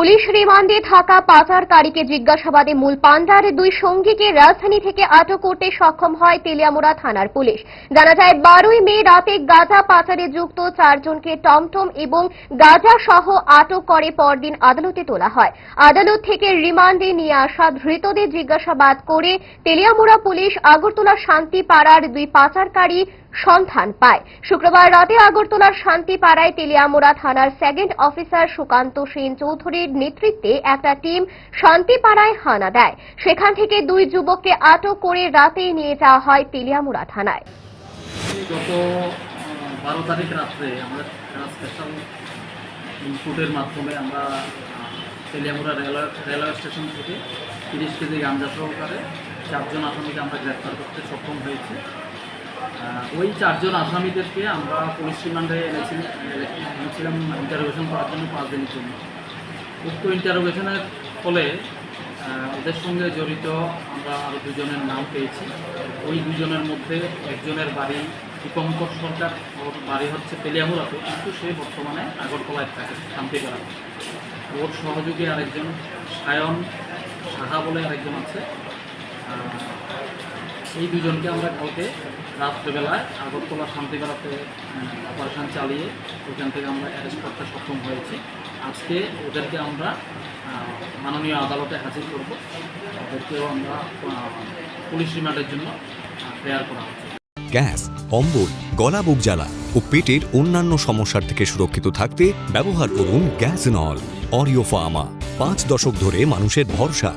Police রিমান্ডে থাকা পাচারকারীকে জিজ্ঞাসাবাদে মূল পান্ডার দুই সঙ্গীকে রাজধানী থেকে আটক করতে সক্ষম হয় তেলিয়ামুড়া থানার পুলিশ। জানা যায়, বারোই মে রাতে গাজা পাচারে যুক্ত চারজনকে টমটম এবং গাজা সহ আটক করে পরদিন আদালতে তোলা হয়। আদালত থেকে রিমান্ডে নিয়ে আসা ধৃতদের জিজ্ঞাসাবাদ করে তেলিয়ামুড়া পুলিশ আগরতলা শান্তিপাড়ার দুই পাচারকারী সন্ধান পায়। শুক্রবার রাতে আগরতলার শান্তিপাড়ায় তেলিয়ামুড়া থানার সেকেন্ড অফিসার সুকান্ত সেন চৌধুরীর নেতৃত্বে একটা টিম শান্তিপাড়ায় হানা দেয়। সেখান থেকে দুই যুবককে আটক করে রাতে নিয়ে যাওয়া হয় তেলিয়ামুড়া থানায়। গত বারো তারিখ রাত্রে আমরা স্পেশাল ইনপুটের মাধ্যমে আমরা তেলিয়ামুড়া রেলওয়ে রেলওয়ে স্টেশন থেকে তিরিশ কেজি গাঞ্জা সহকারে চারজন আসামিকে আমরা গ্রেপ্তার করতে সক্ষম হয়েছি। ওই চারজন আসামিদেরকে আমরা পুলিশ রিমান্ডে এনেছিলাম এনেছিলাম ইন্টারোগেশন করার জন্য পাঁচ দিনের জন্য। উক্ত ইন্টারোগেশনের ফলে ওদের সঙ্গে জড়িত আমরা আরও দুজনের নাম পেয়েছি। ওই দুজনের মধ্যে একজনের বাড়ি দীপঙ্কর সরকার ওর বাড়ি হচ্ছে তেলিয়ামুড়াতে, কিন্তু সে বর্তমানে আগরতলায় থাকে শান্তিপাড়া ওর সহযোগী আরেকজন সায়ন সাহা বলে আরেকজন আছে। এই দুজনকে আমরা কালকে রাত্রেবেলায় আগরতলা শান্তিপাড়াতে অপারেশন চালিয়ে ওখান থেকে আমরা অ্যারেস্ট করতে সক্ষম হয়েছি। আজকে ওদেরকে আমরা মাননীয় আদালতে হাজির করব। ওদেরকেও আমরা পুলিশ রিমান্ডের জন্য প্রেয়ার করা হচ্ছে। গ্যাস অম্বল গলা বুক জ্বালা ও পেটের অন্যান্য সমস্যার থেকে সুরক্ষিত থাকতে ব্যবহার করুন গ্যাস নল, অরিও ফার্মা। পাঁচ দশক ধরে মানুষের ভরসা।